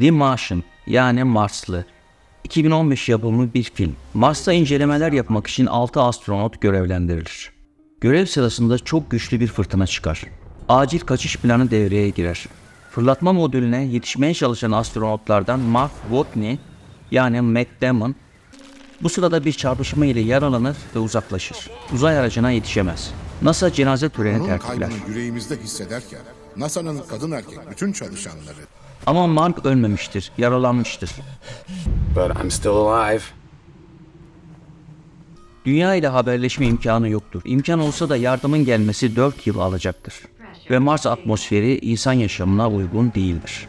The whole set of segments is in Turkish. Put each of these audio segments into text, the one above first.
The Martian yani Marslı. 2015 yapımı bir film. Mars'ta incelemeler yapmak için 6 astronot görevlendirilir. Görev sırasında çok güçlü bir fırtına çıkar. Acil kaçış planı devreye girer. Fırlatma modülüne yetişmeye çalışan astronotlardan Mark Watney yani Matt Damon bu sırada bir çarpışma ile yaralanır ve uzaklaşır. Uzay aracına yetişemez. NASA cenaze töreni kaybını yüreğimizde hissederken NASA'nın kadın erkek bütün çalışanları Ama Mark ölmemiştir, yaralanmıştır. But I'm still alive. Dünya ile haberleşme imkanı yoktur. İmkan olsa da yardımın gelmesi 4 yıl alacaktır. Ve Mars atmosferi insan yaşamına uygun değildir.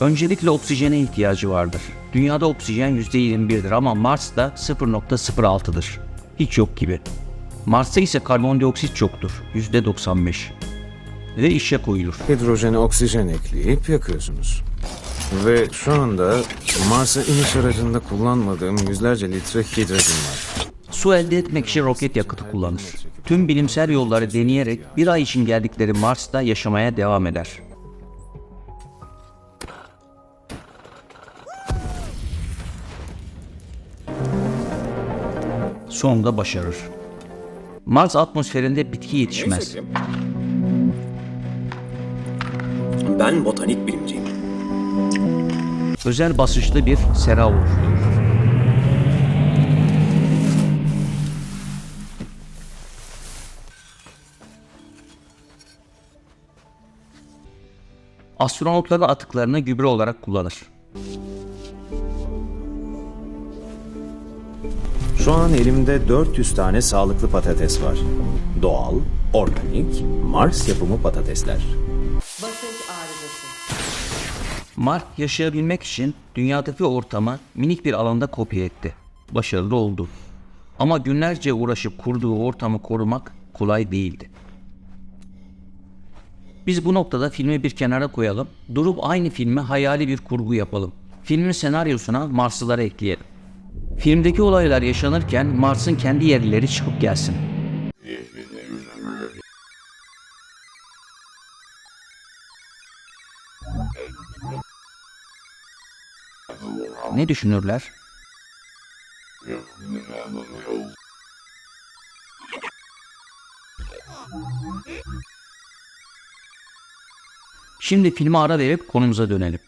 Öncelikle oksijene ihtiyacı vardır. Dünyada oksijen %21'dir ama Mars'ta 0.06'dır. Hiç yok gibi. Mars'ta ise karbondioksit çoktur. %95. Ve işe koyulur. Hidrojene oksijen ekleyip yakıyorsunuz. Ve şu anda Mars'a iniş aracında kullanmadığım yüzlerce litre hidrojen var. Su elde etmek için roket yakıtı kullanır. Tüm bilimsel yolları deneyerek bir ay için geldikleri Mars'ta yaşamaya devam eder. Sonunda başarır. Mars atmosferinde bitki yetişmez. Ben botanik bilimciyim. Özel basınçlı bir sera olur. Astronotların atıklarını gübre olarak kullanır. Şu an elimde 400 tane sağlıklı patates var. Doğal, organik, Mars yapımı patatesler. Arızası. Mark yaşayabilmek için dünyadaki ortamı minik bir alanda kopya etti. Başarılı oldu. Ama günlerce uğraşıp kurduğu ortamı korumak kolay değildi. Biz bu noktada filmi bir kenara koyalım, durup aynı filme hayali bir kurgu yapalım. Filmin senaryosuna Marslıları ekleyelim. Filmdeki olaylar yaşanırken Mars'ın kendi yerlileri çıkıp gelsin. Ne düşünürler? Şimdi filme ara verip konumuza dönelim.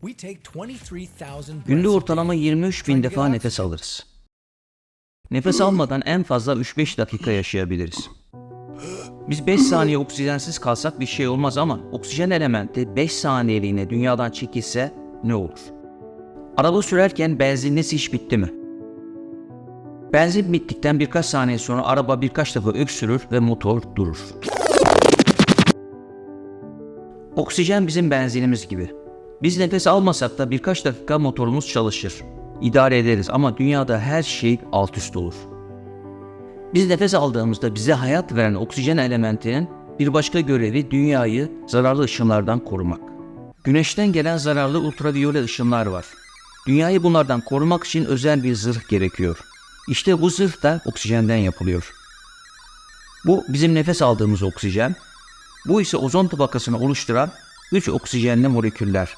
We take 23,000 Günde ortalama day 23 bin defa nefes alırız. Nefes almadan en fazla 3-5 dakika yaşayabiliriz. Biz 5 saniye oksijensiz kalsak bir şey olmaz ama oksijen elementi 5 saniyeliğine dünyadan çekilse ne olur? Araba sürerken benzininiz hiç bitti mi? Benzin bittikten birkaç saniye sonra araba birkaç defa öksürür ve motor durur. Oksijen bizim benzinimiz gibi. Biz nefes almasak da birkaç dakika motorumuz çalışır. İdare ederiz ama dünyada her şey alt üst olur. Biz nefes aldığımızda bize hayat veren oksijen elementinin bir başka görevi dünyayı zararlı ışınlardan korumak. Güneşten gelen zararlı ultraviyole ışınlar var. Dünyayı bunlardan korumak için özel bir zırh gerekiyor. İşte bu zırh da oksijenden yapılıyor. Bu bizim nefes aldığımız oksijen. Bu ise ozon tabakasını oluşturan 3 oksijenli moleküller.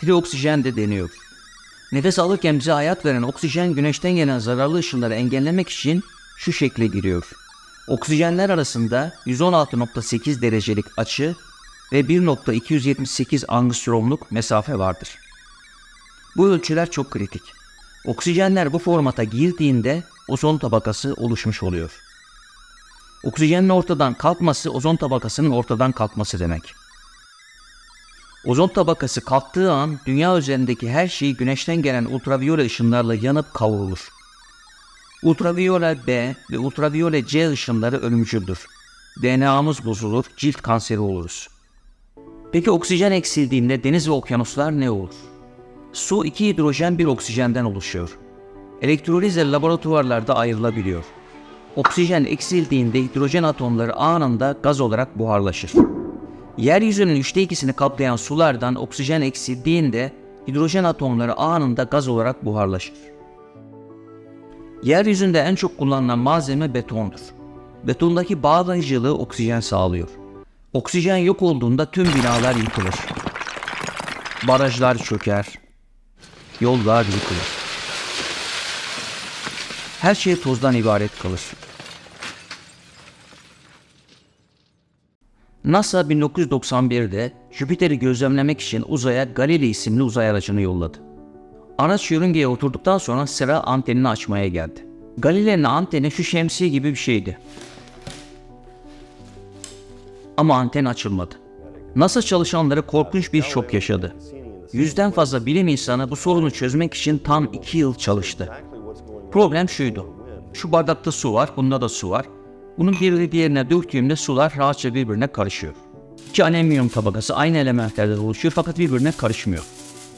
Trioksijen de deniyor. Nefes alırken bize hayat veren oksijen güneşten gelen zararlı ışınları engellemek için şu şekle giriyor. Oksijenler arasında 116.8 derecelik açı ve 1.278 angstromluk mesafe vardır. Bu ölçüler çok kritik. Oksijenler bu formata girdiğinde ozon tabakası oluşmuş oluyor. Oksijenin ortadan kalkması ozon tabakasının ortadan kalkması demek. Ozon tabakası kalktığı an dünya üzerindeki her şey güneşten gelen ultraviyole ışınlarla yanıp kavrulur. Ultraviyole B ve ultraviyole C ışınları ölümcüldür. DNA'mız bozulur, cilt kanseri oluruz. Peki oksijen eksildiğinde deniz ve okyanuslar ne olur? Su iki hidrojen bir oksijenden oluşuyor. Elektrolizle laboratuvarlarda ayrılabiliyor. Oksijen eksildiğinde hidrojen atomları anında gaz olarak buharlaşır. Yeryüzünün üçte ikisini kaplayan sulardan oksijen eksildiğinde hidrojen atomları anında gaz olarak buharlaşır. Yeryüzünde en çok kullanılan malzeme betondur. Betondaki bağlayıcılığı oksijen sağlıyor. Oksijen yok olduğunda tüm binalar yıkılır. Barajlar çöker. Yollar yıkılır. Her şey tozdan ibaret kalır. NASA 1991'de Jüpiter'i gözlemlemek için uzaya Galilei isimli uzay aracını yolladı. Araç yörüngeye oturduktan sonra sıra antenini açmaya geldi. Galilei'nin anteni şu şemsiye gibi bir şeydi. Ama anten açılmadı. NASA çalışanları korkunç bir şok yaşadı. Yüzden fazla bilim insanı bu sorunu çözmek için tam iki yıl çalıştı. Problem şuydu. Şu bardakta su var, bunda da su var. Bunun birini diğerine döktüğümde sular rahatça birbirine karışıyor. İki alüminyum tabakası aynı elementlerden oluşuyor fakat birbirine karışmıyor.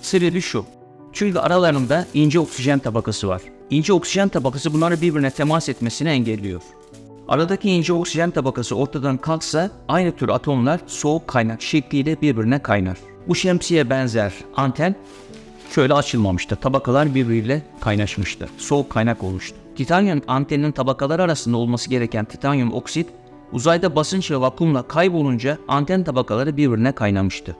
Sebebi şu. Çünkü aralarında ince oksijen tabakası var. İnce oksijen tabakası bunları birbirine temas etmesini engelliyor. Aradaki ince oksijen tabakası ortadan kalksa aynı tür atomlar soğuk kaynak şekliyle birbirine kaynar. Bu şemsiye benzer anten şöyle açılmamıştı. Tabakalar birbiriyle kaynaşmıştı. Soğuk kaynak oluştu. Titanyum antenin tabakalar arasında olması gereken titanyum oksit uzayda basınç ve vakumla kaybolunca anten tabakaları birbirine kaynamıştı.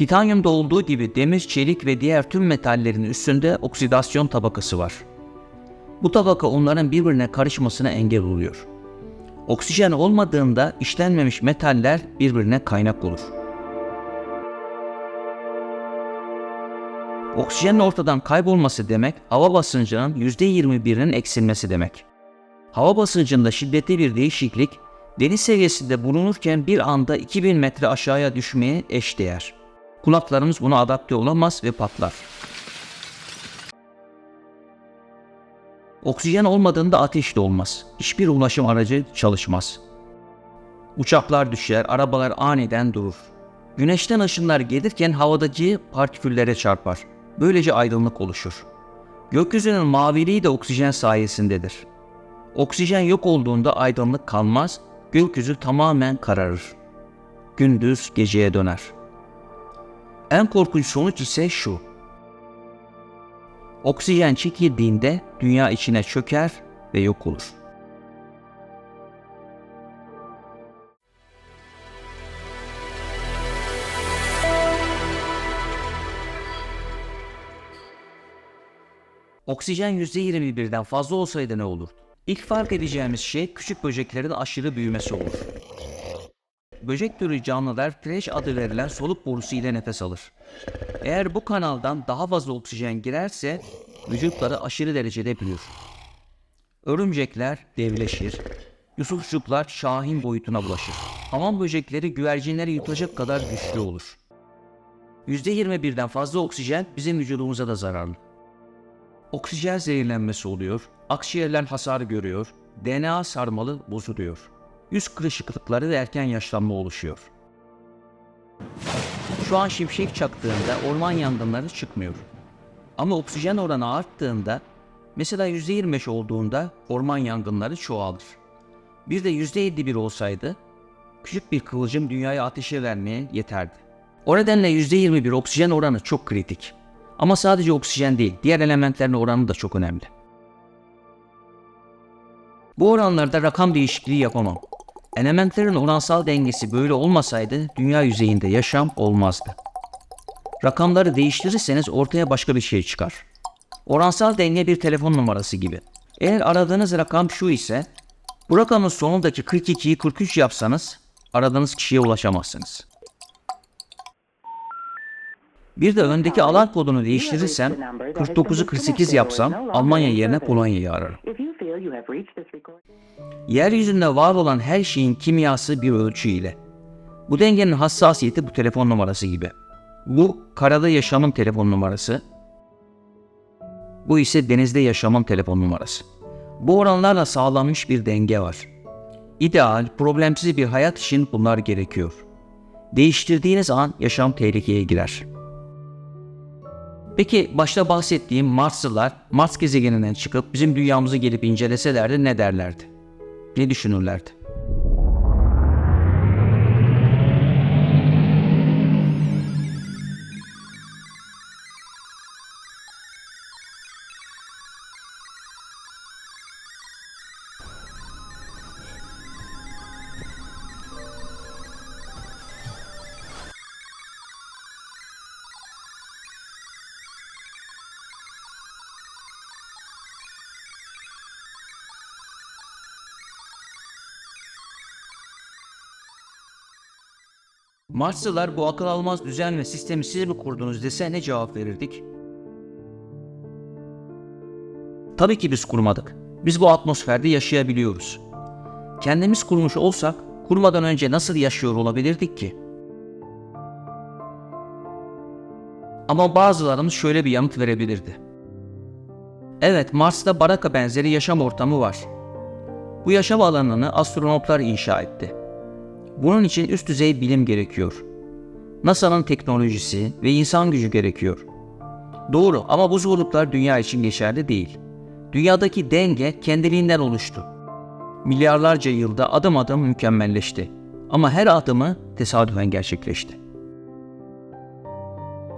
Titanyumda olduğu gibi demir, çelik ve diğer tüm metallerin üstünde oksidasyon tabakası var. Bu tabaka onların birbirine karışmasına engel oluyor. Oksijen olmadığında işlenmemiş metaller birbirine kaynak olur. Oksijenin ortadan kaybolması demek hava basıncının %21'inin eksilmesi demek. Hava basıncında şiddetli bir değişiklik deniz seviyesinde bulunurken bir anda 2000 metre aşağıya düşmeye eşdeğer. Kulaklarımız buna adapte olamaz ve patlar. Oksijen olmadığında ateş de olmaz. Hiçbir ulaşım aracı çalışmaz. Uçaklar düşer, arabalar aniden durur. Güneşten ışınlar gelirken havadaki partiküllere çarpar. Böylece aydınlık oluşur. Gökyüzünün maviliği de oksijen sayesindedir. Oksijen yok olduğunda aydınlık kalmaz, gökyüzü tamamen kararır. Gündüz geceye döner. En korkunç sonuç ise şu. Oksijen çekildiğinde dünya içine çöker ve yok olur. Oksijen %21'den fazla olsaydı ne olurdu? İlk fark edeceğimiz şey küçük böceklerin aşırı büyümesi olur. Böcek türü canlılar fresh adı verilen soluk borusu ile nefes alır. Eğer bu kanaldan daha fazla oksijen girerse vücutları aşırı derecede büyür. Örümcekler devleşir. Yusufçuklar şahin boyutuna bulaşır. Hamam böcekleri güvercinleri yutacak kadar güçlü olur. %21'den fazla oksijen bizim vücudumuza da zararlı. Oksijen zehirlenmesi oluyor, akciğerler hasar görüyor, DNA sarmalı bozuluyor. Yüz kırışıklıkları ve erken yaşlanma oluşuyor. Şu an şimşek çaktığında orman yangınları çıkmıyor. Ama oksijen oranı arttığında, mesela %25 olduğunda orman yangınları çoğalır. Bir de %51 olsaydı, küçük bir kıvılcım dünyaya ateşe vermeye yeterdi. O nedenle %21 oksijen oranı çok kritik. Ama sadece oksijen değil, diğer elementlerin oranı da çok önemli. Bu oranlarda rakam değişikliği yapamam. Elementlerin oransal dengesi böyle olmasaydı dünya yüzeyinde yaşam olmazdı. Rakamları değiştirirseniz ortaya başka bir şey çıkar. Oransal denge bir telefon numarası gibi. Eğer aradığınız rakam şu ise, bu rakamın sonundaki 42'yi 43 yapsanız aradığınız kişiye ulaşamazsınız. Bir de öndeki alan kodunu değiştirirsem 49'u 48 yapsam Almanya yerine Polonya'yı ararım. Yeryüzünde var olan her şeyin kimyası bir ölçü ile. Bu dengenin hassasiyeti bu telefon numarası gibi. Bu karada yaşamın telefon numarası. Bu ise denizde yaşamın telefon numarası. Bu oranlarla sağlanmış bir denge var. İdeal, problemsiz bir hayat için bunlar gerekiyor. Değiştirdiğiniz an yaşam tehlikeye girer. Peki başta bahsettiğim Marslılar Mars gezegeninden çıkıp bizim dünyamızı gelip inceleselerdi ne derlerdi? Ne düşünürlerdi? Marslılar bu akıl almaz düzen ve sistemi siz mi kurdunuz dese ne cevap verirdik? Tabii ki biz kurmadık. Biz bu atmosferde yaşayabiliyoruz. Kendimiz kurmuş olsak kurmadan önce nasıl yaşıyor olabilirdik ki? Ama bazılarımız şöyle bir yanıt verebilirdi. Evet, Mars'ta baraka benzeri yaşam ortamı var. Bu yaşam alanını astronotlar inşa etti. Bunun için üst düzey bilim gerekiyor. NASA'nın teknolojisi ve insan gücü gerekiyor. Doğru ama bu zorluklar dünya için geçerli değil. Dünyadaki denge kendiliğinden oluştu. Milyarlarca yılda adım adım mükemmelleşti. Ama her adımı tesadüfen gerçekleşti.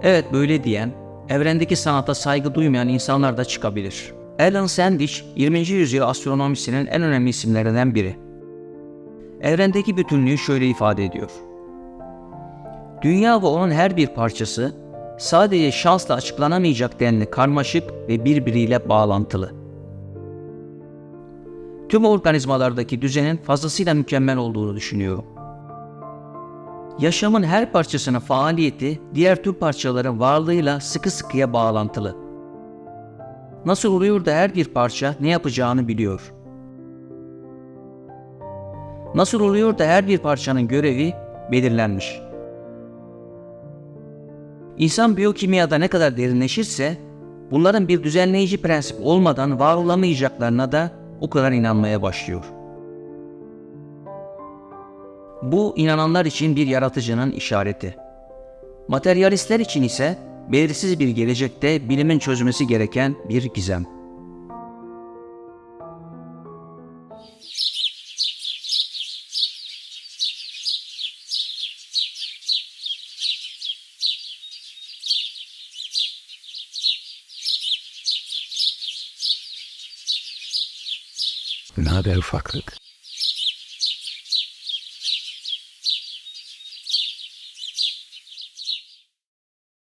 Evet böyle diyen, evrendeki sanata saygı duymayan insanlar da çıkabilir. Alan Sandage, 20. yüzyıl astronomisinin en önemli isimlerinden biri. Evrendeki bütünlüğü şöyle ifade ediyor. Dünya ve onun her bir parçası sadece şansla açıklanamayacak denli karmaşık ve birbiriyle bağlantılı. Tüm organizmalardaki düzenin fazlasıyla mükemmel olduğunu düşünüyorum. Yaşamın her parçasının faaliyeti diğer tüm parçaların varlığıyla sıkı sıkıya bağlantılı. Nasıl oluyor da her bir parça ne yapacağını biliyor. Nasıl oluyor da her bir parçanın görevi belirlenmiş. İnsan biyokimyada ne kadar derinleşirse bunların bir düzenleyici prensip olmadan var olamayacaklarına da o kadar inanmaya başlıyor. Bu inananlar için bir yaratıcının işareti. Materyalistler için ise belirsiz bir gelecekte bilimin çözmesi gereken bir gizem. na, beru faklık.